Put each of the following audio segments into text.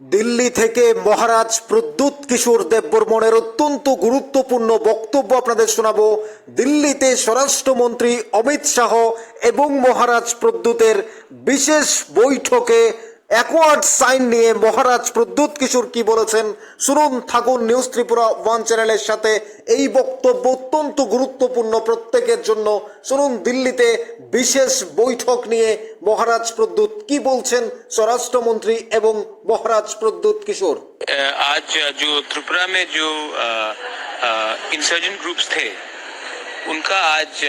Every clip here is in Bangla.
দিল্লি থেকে মহারাজ প্রদ্যুৎ কিশোর দেববর্মনের অত্যন্ত গুরুত্বপূর্ণ বক্তব্য আপনাদের শোনাবো। দিল্লিতে স্বরাষ্ট্রমন্ত্রী অমিত শাহ এবং মহারাজ প্রদ্যুতের বিশেষ বৈঠকে অ্যাকোয়ার্ড সাইন নিয়ে মহারাজ প্রদ্যুৎ কিশোর কি বলেছেন শুনুন থাকুন নিউজ ত্রিপুরা ওয়ান চ্যানেলের সাথে এই বক্তব্য অত্যন্ত গুরুত্বপূর্ণ প্রত্যেকের জন্য শুনুন দিল্লিতে বিশেষ বৈঠক নিয়ে মহারাজ প্রদ্যুৎ কি বলছেন স্বরাষ্ট্রমন্ত্রী এবং মহারাজ প্রদ্যুৎ কিশোর अ, आज जो त्रिपुरा में जो इंसर्जेंट ग्रुप्स थे उनका आज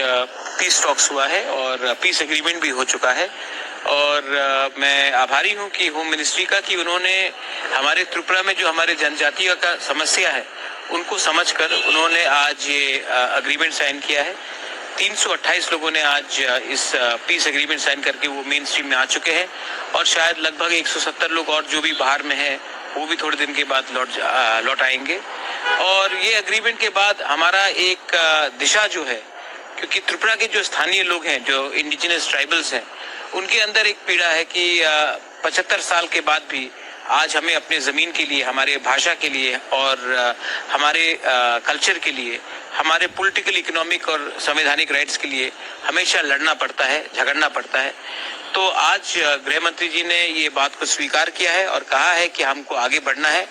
पीस टॉक्स हुआ है और पीस एग्रीमेंट भी हो चुका है। और मैं आभारी हूँ कि होम मिनिस्ट्री का कि उन्होंने हमारे त्रिपुरा में जो हमारे जनजातीय का समस्या है, उनको समझकर उन्होंने आज ये अग्रीमेंट साइन किया है। 328 लोगों ने आज इस पीस एग्रीमेंट साइन करके वो मेन स्ट्रीम में आ चुके हैं। और शायद लगभग 170 लोग और जो भी बाहर में हैं, वो भी थोड़े दिन के बाद लौट लौट आएँगे। और ये अग्रीमेंट के बाद हमारा एक दिशा जो है, क्योंकि त्रिपुरा के जो स्थानीय लोग हैं, जो इंडिजिनस ट्राइबल्स हैं, उनके अंदर एक पीड़ा है कि पचहत्तर साल के बाद भी आज हमें अपने ज़मीन के लिए, हमारे भाषा के लिए और हमारे कल्चर के लिए हमारे पॉलिटिकल इकोनॉमिक और संवैधानिक राइट्स के लिए हमेशा लड़ना पड़ता है, झगड़ना पड़ता है। तो आज गृह मंत्री जी ने ये बात को स्वीकार किया है और कहा है कि हमको आगे बढ़ना है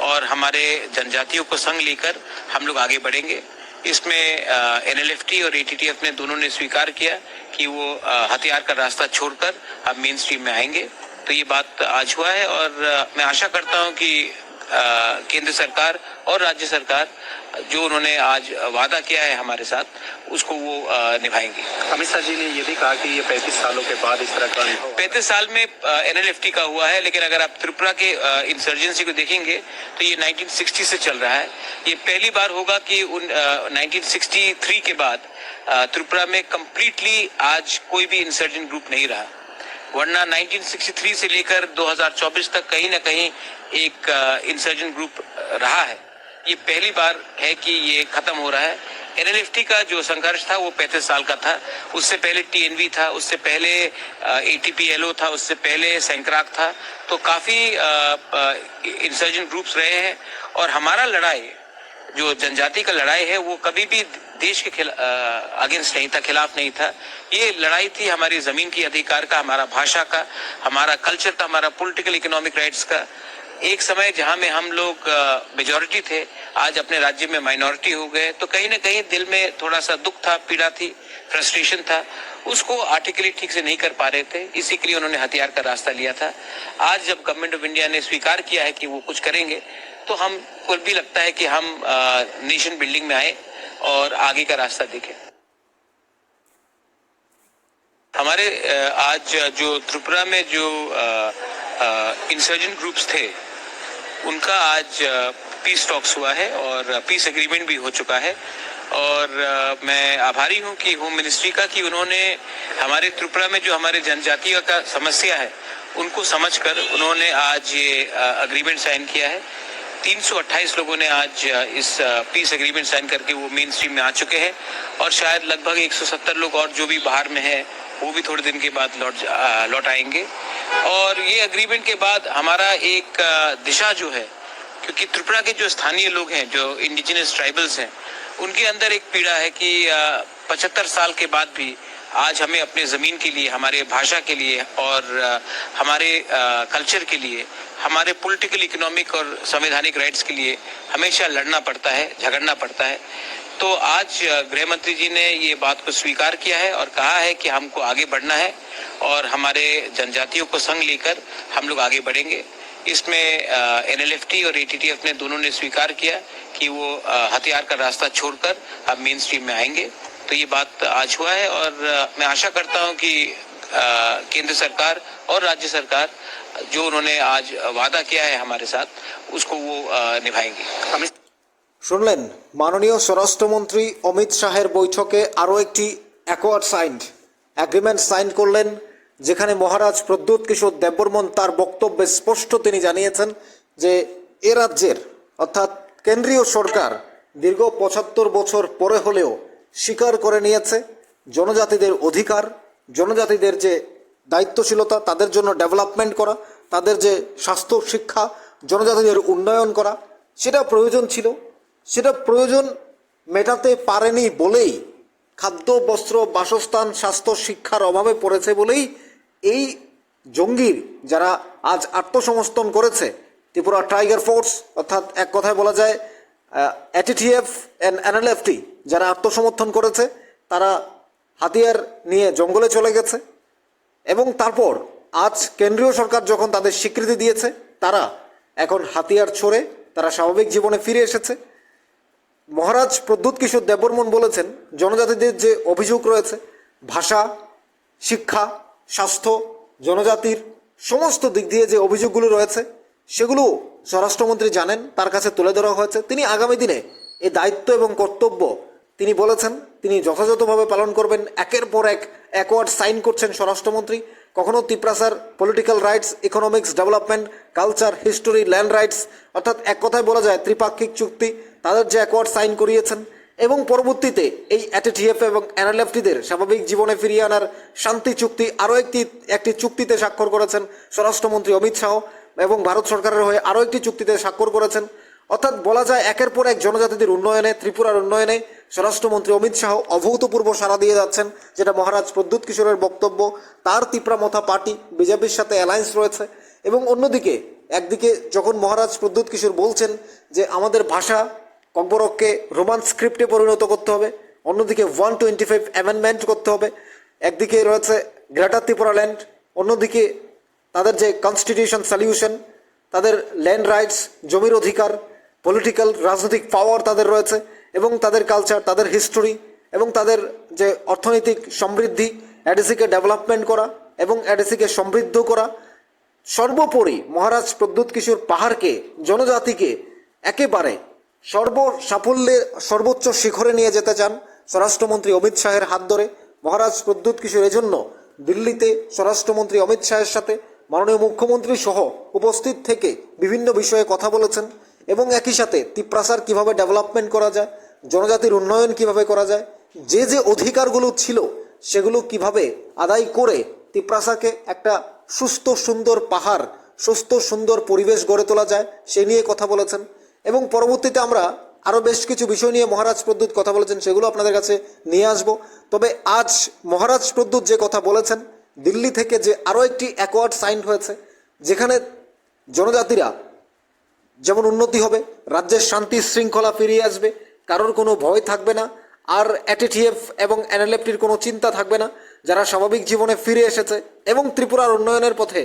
और हमारे जनजातियों को संग लेकर हम लोग आगे बढ़ेंगे। इसमें एन एनएलएफटी और एटीटीएफ ने दोनों ने स्वीकार किया कि वो हथियार का रास्ता छोड़कर अब मेन स्ट्रीम में आएँगे। तो ये बात आज हुआ है और मैं आशा करता हूँ कि केंद्र सरकार और राज्य सरकार जो उन्होंने आज वादा किया है हमारे साथ उसको वो निभाएँगे। अमित शाह जी ने ये भी कहा कि ये पैंतीस सालों के बाद इस तरह का पैंतीस साल में एनएलएफटी का हुआ है लेकिन अगर आप त्रिपुरा के इंसर्जेंसी को देखेंगे तो ये 1960 से चल रहा है। ये पहली बार होगा कि उन 1963 के बाद त्रिपुरा में कम्प्लीटली आज कोई भी इंसर्जेंट ग्रुप नहीं रहा। वरना 1963 से लेकर 2024 तक कहीं ना कहीं एक इंसर्जेंट ग्रुप रहा है। ये पहली बार है कि ये खत्म हो रहा है। एनएलएफटी का जो संघर्ष था, वो पैंतीस साल का था। उससे पहले टीएनवी था, उससे पहले एटीपीएलओ था, उससे पहले सैंक्राक था। तो काफ़ी इंसर्जेंट ग्रुप्स रहे हैं। और हमारा लड़ाई, जो जनजाति का लड़ाई है, वो कभी भी देश के अगेंस्ट नहीं था खिलाफ नहीं था। ये लड़ाई थी हमारी ज़मीन की अधिकार का, हमारा भाषा का, हमारा कल्चर का, हमारा पॉलिटिकल इकोनॉमिक राइट्स का। एक समय जहाँ में हम लोग मेजोरिटी थे, आज अपने राज्य में माइनॉरिटी हो गए तो कहीं ना कहीं दिल में थोड़ा सा दुख था, पीड़ा थी फ्रस्ट्रेशन था। उसको आर्टिकुलेट ठीक से नहीं कर पा रहे थे, इसी के लिए उन्होंने हथियार का रास्ता लिया था। आज जब गवर्नमेंट ऑफ़ इंडिया ने स्वीकार किया है कि वो कुछ करेंगे तो हम को भी लगता है कि हम नेशन बिल्डिंग में आए। और आगे का रास्ता देखें। हमारे आज जो त्रिपुरा में जो इंसर्जेंट ग्रुप्स थे, उनका आज पीस टॉक्स हुआ है और पीस एग्रीमेंट भी हो चुका है। और मैं आभारी हूँ कि होम मिनिस्ट्री का कि उन्होंने हमारे त्रिपुरा में जो हमारे जनजातीय का समस्या है, उनको समझकर उन्होंने आज ये अग्रीमेंट साइन किया है। 328 लोगों ने आज इस पीस एग्रीमेंट साइन करके वो मेन स्ट्रीम में आ चुके हैं। और शायद लगभग 170 लोग और जो भी बाहर में हैं, वो भी थोड़े दिन के बाद लौट लौट आएँगे। और ये एग्रीमेंट के बाद हमारा एक दिशा जो है, क्योंकि त्रिपुरा के जो स्थानीय लोग हैं, जो इंडिजिनस ट्राइबल्स हैं, उनके अंदर एक पीड़ा है कि पचहत्तर साल के बाद भी आज हमें अपने ज़मीन के लिए, हमारे भाषा के लिए और हमारे कल्चर के लिए, हमारे पॉलिटिकल इकोनॉमिक और संवैधानिक राइट्स के लिए हमेशा लड़ना पड़ता है, झगड़ना पड़ता है। तो आज गृह मंत्री जी ने ये बात को स्वीकार किया है और कहा है कि हमको आगे बढ़ना है और हमारे जनजातियों को संग लेकर हम लोग आगे बढ़ेंगे। इसमें एनएलएफटी और एटीटीएफ ने दोनों ने स्वीकार किया कि वो हथियार का रास्ता छोड़कर अब मेन स्ट्रीम में आएँगे। तो ये बात आज हुआ है और अ, मैं आशा करता हूं कि अ, केंद्र सरकार और राज्य सरकार जो उन्होंने आज वादा किया है हमारे साथ उसको वो अ, निभाएंगे अमित শুনলেন মাননীয় স্বরাষ্ট্রমন্ত্রী অমিত শাহের বৈঠকে আরও একটি অ্যাকোয়ার্ড সাইন্ড অ্যাগ্রিমেন্ট সাইন করলেন যেখানে মহারাজ প্রদ্যুৎ কিশোর দেববর্মন তার বক্তব্যে স্পষ্ট তিনি জানিয়েছেন যে এ রাজ্যের অর্থাৎ কেন্দ্রীয় সরকার দীর্ঘ পঁচাত্তর বছর পরে হলেও স্বীকার করে নিয়েছে। জনজাতিদের অধিকার, জনজাতিদের যে দায়িত্বশীলতা, তাদের জন্য ডেভেলপমেন্ট করা, তাদের যে স্বাস্থ্য শিক্ষা, জনজাতিদের উন্নয়ন করা, সেটা প্রয়োজন ছিল। সেটা প্রয়োজন মেটাতে পারেনি বলেই খাদ্য, বস্ত্র, বাসস্থান, স্বাস্থ্য শিক্ষার অভাবে পড়েছে বলেই এই জঙ্গির যারা আজ আত্মসমর্থন করেছে, ত্রিপুরা টাইগার ফোর্স, অর্থাৎ এক কথায় বলা যায় অ্যাটিটিএফ অ্যান্ড এনএলএফটি যারা আত্মসমর্থন করেছে, তারা হাতিয়ার নিয়ে জঙ্গলে চলে গেছে এবং তারপর আজ কেন্দ্রীয় সরকার যখন তাদের স্বীকৃতি দিয়েছে, তারা এখন হাতিয়ার ছড়ে, তারা স্বাভাবিক জীবনে ফিরে এসেছে। মহারাজ প্রদ্যুৎ কিশোর দেববর্মন বলেছেন, জনজাতিদের যে অভিযোগ রয়েছে, ভাষা, শিক্ষা, স্বাস্থ্য, জনজাতির সমস্ত দিক দিয়ে যে অভিযোগগুলো রয়েছে, সেগুলো স্বরাষ্ট্রমন্ত্রী জানেন, তার কাছে তুলে ধরা হয়েছে। তিনি আগামী দিনে এই দায়িত্ব এবং কর্তব্য তিনি বলেছেন, তিনি যথাযথভাবে পালন করবেন, একের পর এক অ্যাকোয়ার্ড সাইন করছেন স্বরাষ্ট্রমন্ত্রী। কখনও তিপ্রাসার political rights, economics, development, culture, history, land rights, অর্থাৎ এক কথায় বলা যায় ত্রিপাক্ষিক চুক্তি, তাদের যে অ্যাকোয়ার্ড সাইন করিয়েছেন। এবং পরবর্তীতে এই অ্যাটিটিএফ এবং এনএলএফটিদের স্বাভাবিক জীবনে ফিরিয়ে আনার শান্তি চুক্তি আরও একটি একটি চুক্তিতে স্বাক্ষর করেছেন স্বরাষ্ট্রমন্ত্রী অমিত শাহ এবং ভারত সরকারের হয়ে আরও একটি চুক্তিতে স্বাক্ষর করেছেন। অর্থাৎ বলা যায় একের পর এক জনজাতিদের উন্নয়নে, ত্রিপুরার উন্নয়নে স্বরাষ্ট্রমন্ত্রী অমিত শাহ অভূতপূর্ব সাড়া দিয়ে যাচ্ছেন, যেটা মহারাজ প্রদ্যুৎ কিশোরের বক্তব্য। তার তিপ্রামথা পার্টি বিজেপির সাথে অ্যালায়েন্স রয়েছে। এবং অন্যদিকে, একদিকে যখন মহারাজ প্রদ্যুৎ কিশোর বলছেন যে আমাদের ভাষা কম্পরককে রোমান স্ক্রিপ্টে পরিণত করতে হবে, অন্যদিকে ওয়ান টোয়েন্টি ফাইভ অ্যামেন্ডমেন্ট করতে হবে, একদিকে রয়েছে গ্রেটার ত্রিপুরা ল্যান্ড, অন্যদিকে তাদের যে কনস্টিটিউশন সলিউশন তাদের ল্যান্ড রাইটস জমির অধিকার পলিটিক্যাল রাজনৈতিক পাওয়ার তাদের রয়েছে। এবং তাদের কালচার তাদের হিস্টোরি এবং তাদের যে অর্থনৈতিক সমৃদ্ধি এডিসিকে ডেভেলপমেন্ট করা এবং এডিসিকে সমৃদ্ধ করা, সর্বোপরি মহারাজ প্রদ্যুৎ কিশোর পাহাড়কে, জনজাতিকে একেবারে সর্ব সাফল্যের সর্বোচ্চ শিখরে নিয়ে যেতে চান স্বরাষ্ট্রমন্ত্রী অমিত শাহের হাত ধরে। মহারাজ প্রদ্যুৎ কিশোর এজন্য দিল্লিতে স্বরাষ্ট্রমন্ত্রী অমিত শাহের সাথে মাননীয় মুখ্যমন্ত্রী সহ উপস্থিত থেকে বিভিন্ন বিষয়ে কথা বলেছেন এবং একই সাথে তিপ্রাসার কীভাবে ডেভেলপমেন্ট করা যায় জনজাতির উন্নয়ন কীভাবে করা যায়, যে যে অধিকারগুলো ছিল সেগুলো কীভাবে আদায় করে তিপ্রাসাকে একটা সুস্থ, সুন্দর পাহাড়, সুস্থ, সুন্দর পরিবেশ গড়ে তোলা যায়, সে নিয়ে কথা বলেছেন। এবং পরবর্তীতে আমরা আরও বেশ কিছু বিষয় নিয়ে মহারাজ প্রদ্যুৎ কথা বলেছেন, সেগুলো আপনাদের কাছে নিয়ে আসব। তবে আজ মহারাজ প্রদ্যুৎ যে কথা বলেছেন, দিল্লি থেকে যে আরও একটি অ্যাকোয়ার্ড সাইন হয়েছে, যেখানে জনজাতিরা যেমন উন্নতি হবে, রাজ্যের শান্তি শৃঙ্খলা ফিরিয়ে আসবে কারোর কোনো ভয় থাকবে না, আর অ্যাটিটিএফ এবং এনএলএফটির কোনো চিন্তা থাকবে না, যারা স্বাভাবিক জীবনে ফিরে এসেছে এবং ত্রিপুরার উন্নয়নের পথে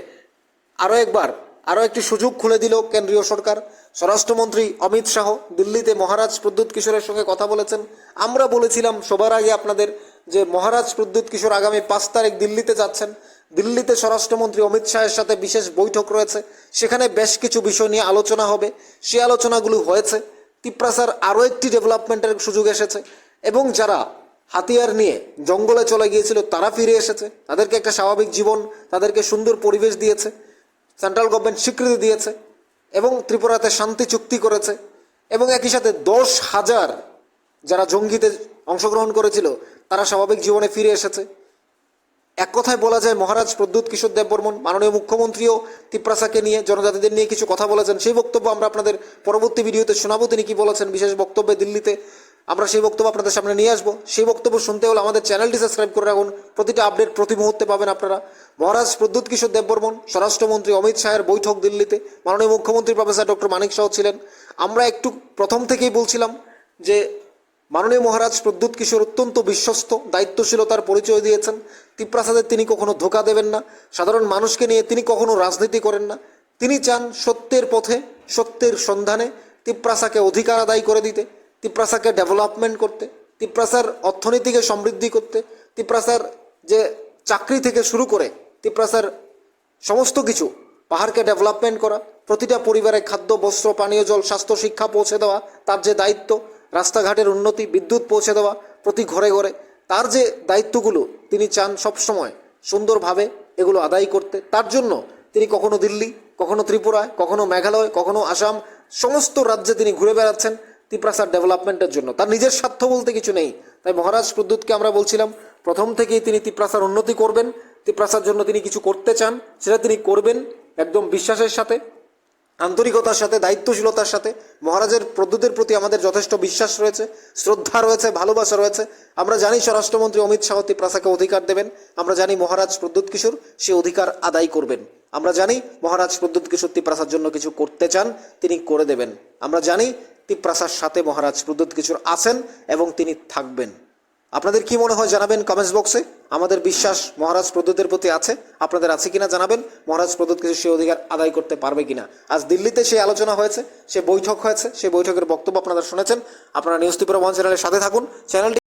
আরও একবার, আরও একটি সুযোগ খুলে দিল কেন্দ্রীয় সরকার। স্বরাষ্ট্রমন্ত্রী অমিত শাহ দিল্লিতে মহারাজ প্রদ্যুৎ কিশোরের সঙ্গে কথা বলেছেন। আমরা বলেছিলাম সবার আগে আপনাদের যে মহারাজ প্রদ্যুৎ কিশোর আগামী পাঁচ তারিখ দিল্লিতে যাচ্ছেন। দিল্লিতে স্বরাষ্ট্রমন্ত্রী অমিত শাহের সাথে বিশেষ বৈঠক রয়েছে। সেখানে বেশ কিছু বিষয় নিয়ে আলোচনা হবে। সে আলোচনাগুলো হয়েছে। তিপ্রাসার আরও একটি ডেভেলপমেন্টের সুযোগ এসেছে। এবং যারা হাতিয়ার নিয়ে জঙ্গলে চলে গিয়েছিল, তারা ফিরে এসেছে। তাদেরকে একটা স্বাভাবিক জীবন, তাদেরকে সুন্দর পরিবেশ দিয়েছে। সেন্ট্রাল গভর্নমেন্ট স্বীকৃতি দিয়েছে এবং ত্রিপুরাতে শান্তি চুক্তি করেছে। এবং একই সাথে দশ হাজার যারা জঙ্গিতে অংশগ্রহণ করেছিল, তারা স্বাভাবিক জীবনে ফিরে এসেছে। এক কথায় বলা যায়, মহারাজ প্রদ্যুৎ কিশোর দেব বর্মন মাননীয় মুখ্যমন্ত্রীও তিপ্রাসাকে নিয়ে, জনজাতিদের নিয়ে কিছু কথা বলেছেন। সেই বক্তব্য আমরা আপনাদের পরবর্তী ভিডিওতে শোনাবো। তিনি কি বলেছেন বিশেষ বক্তব্যে দিল্লিতে? আমরা সেই বক্তব্য আপনাদের সামনে নিয়ে আসব। সেই বক্তব্য শুনতে হলে আমাদের চ্যানেলটি সাবস্ক্রাইব করে রাখুন। প্রতিটা আপডেট প্রতি মুহূর্তে পাবেন আপনারা। মহারাজ প্রদ্যুৎ কিশোর দেববর্মন, স্বরাষ্ট্রমন্ত্রী অমিত শাহের বৈঠক দিল্লিতে। মাননীয় মুখ্যমন্ত্রী প্রফেসর ডক্টর মানিক শাহ ছিলেন। আমরা একটু প্রথম থেকেই বলছিলাম যে, মাননীয় মহারাজ প্রদ্যুৎ কিশোর অত্যন্ত বিশ্বস্ত, দায়িত্বশীলতার পরিচয় দিয়েছেন। তিপ্রাসাদের তিনি কখনো ধোকা দেবেন না। সাধারণ মানুষকে নিয়ে তিনি কখনো রাজনীতি করেন না। তিনি চান সত্যের পথে, সত্যের সন্ধানে তিপ্রাসাকে অধিকার আদায় করে দিতে, তিপ্রাসাকে ডেভেলপমেন্ট করতে, তিপ্রাসার অর্থনীতিকে সমৃদ্ধি করতে, তিপ্রাসার যে চাকরি থেকে শুরু করে, তিপ্রাসার সমস্ত কিছু, পাহাড়কে ডেভেলপমেন্ট করা, প্রতিটা পরিবারে খাদ্য, বস্ত্র, পানীয় জল, স্বাস্থ্য, শিক্ষা পৌঁছে দেওয়া, তার যে দায়িত্ব, রাস্তাঘাটের উন্নতি, বিদ্যুৎ পৌঁছে দেওয়া প্রতি ঘরে ঘরে, তার যে দায়িত্বগুলো তিনি চান সবসময় সুন্দরভাবে এগুলো আদায় করতে। তার জন্য তিনি কখনো দিল্লি, কখনো ত্রিপুরায়, কখনো মেঘালয়, কখনো আসাম, সমস্ত রাজ্যে তিনি ঘুরে বেড়াচ্ছেন তিপ্রাসার ডেভেলপমেন্টের জন্য। তার নিজের স্বার্থ বলতে কিছু নেই। তাই মহারাজ প্রদ্যুৎকে আমরা বলছিলাম, প্রথম থেকেই তিনি তিপ্রাসার উন্নতি করবেন। তিপ্রাসার জন্য তিনি কিছু করতে চান, সেটা তিনি করবেন একদম বিশ্বাসের সাথে। আন্তরিকতার সাথে, দায়িত্বশীলতার সাথে, মহারাজের প্রদ্যুতের প্রতি আমাদের যথেষ্ট বিশ্বাস রয়েছে, শ্রদ্ধা রয়েছে, ভালোবাসা রয়েছে। আমরা জানি স্বরাষ্ট্রমন্ত্রী অমিত শাহ ত্রিপ্রাসাকে অধিকার দেবেন। আমরা জানি মহারাজ প্রদ্যুৎ কিশোর, সে অধিকার আদায় করবেন। আমরা জানি মহারাজ প্রদ্যুৎ কিশোর ত্রিপ্রাসার জন্য কিছু করতে চান, তিনি করে দেবেন। আমরা জানি ত্রিপ্রাসার সাথে মহারাজ প্রদ্যুৎ কিশোর আছেন এবং তিনি থাকবেন। আপনাদের কি মনে হয় জানাবেন কমেন্টস বক্সে আমাদের বিশ্বাস মহারাজ প্রদ্যুতের প্রতি আছে। আপনাদের আছে কিনা জানাবেন। মহারাজ প্রদ্যুৎ কিছু সে অধিকার আদায় করতে পারবে কিনা। আজ দিল্লিতে সেই আলোচনা হয়েছে, সে বৈঠক হয়েছে সেই বৈঠকের বক্তব্য আপনারা শুনেছেন। আপনারা নিউজ ত্রিপুরা ওয়ান চ্যানেলের সাথে থাকুন। চ্যানেলটি